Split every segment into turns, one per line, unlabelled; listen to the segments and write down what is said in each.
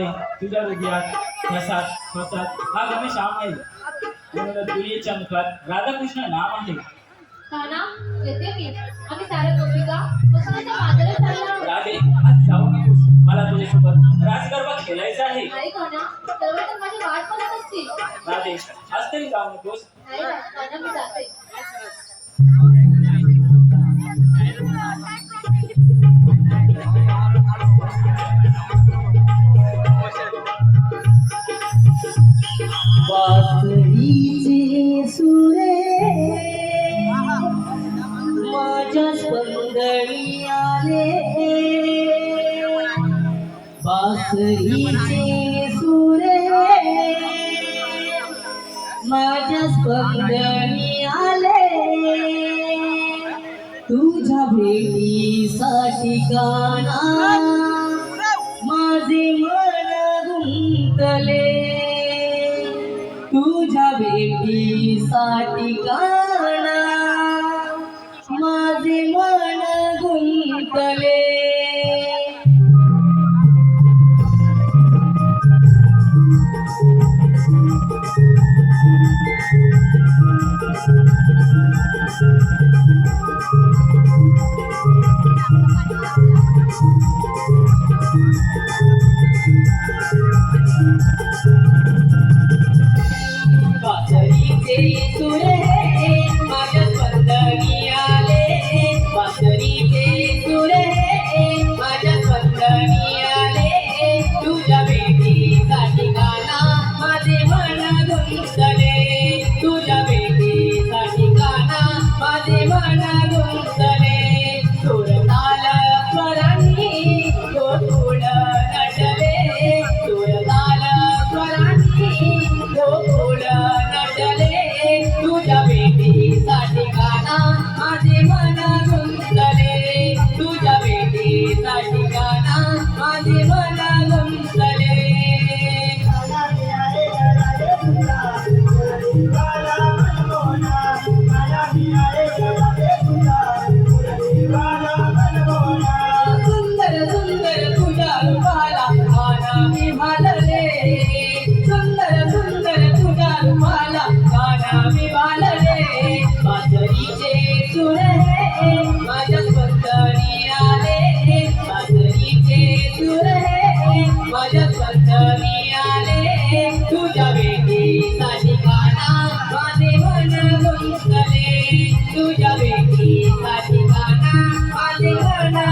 राहते तुझ्या हृदयात प्रसाद प्रसाद. हा गणेश आम आहे म्हणून मुखात राधाकृष्ण नाम आहे राधे आज जाऊ नकोस. मला तुझ्यासोबत राजगरबा खेळायचा आहे. राधे आज तरी जाऊ नकोस.
Thank you.
साखरीचे सुरे. माझ्या स्पंदळी आले. बासरीचे सुरे. माझ्या स्पंदळी आले. तुझ्या भेटीसाठी गाणा एवढी साठी काना माझे मन गुंतले Thank you.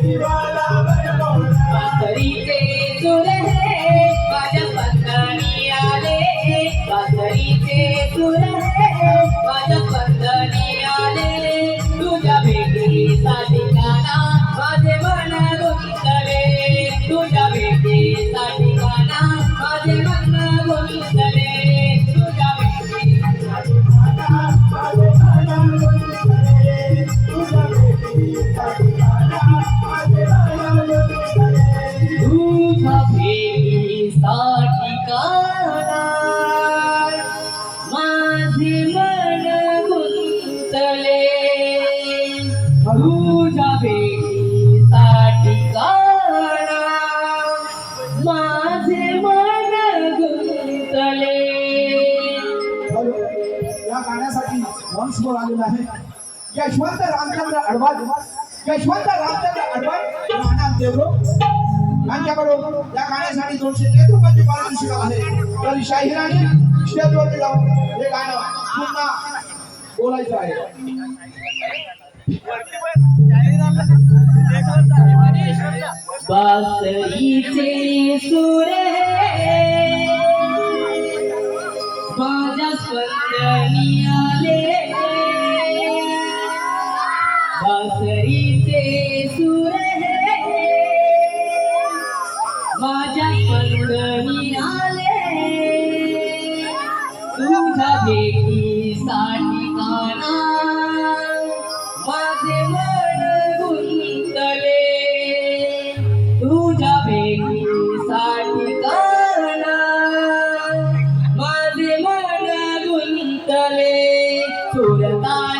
Viva la समोर आलेला आहे. यशवंत रामचंद्र अडवाल. यशवंत रामचंद्र अडवाल राहणार देवरो. यांच्याकडून या गाण्यासाठी दोनशे एक रुपयाची पारितोषिक आहे. तर शाहिराने स्टेजवरती जाऊन हे गाणं पुन्हा बोलायचं आहे.
बासरीचे सूर माझ्या To the tan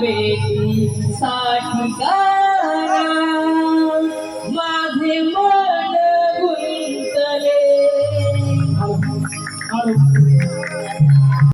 बेटी साठी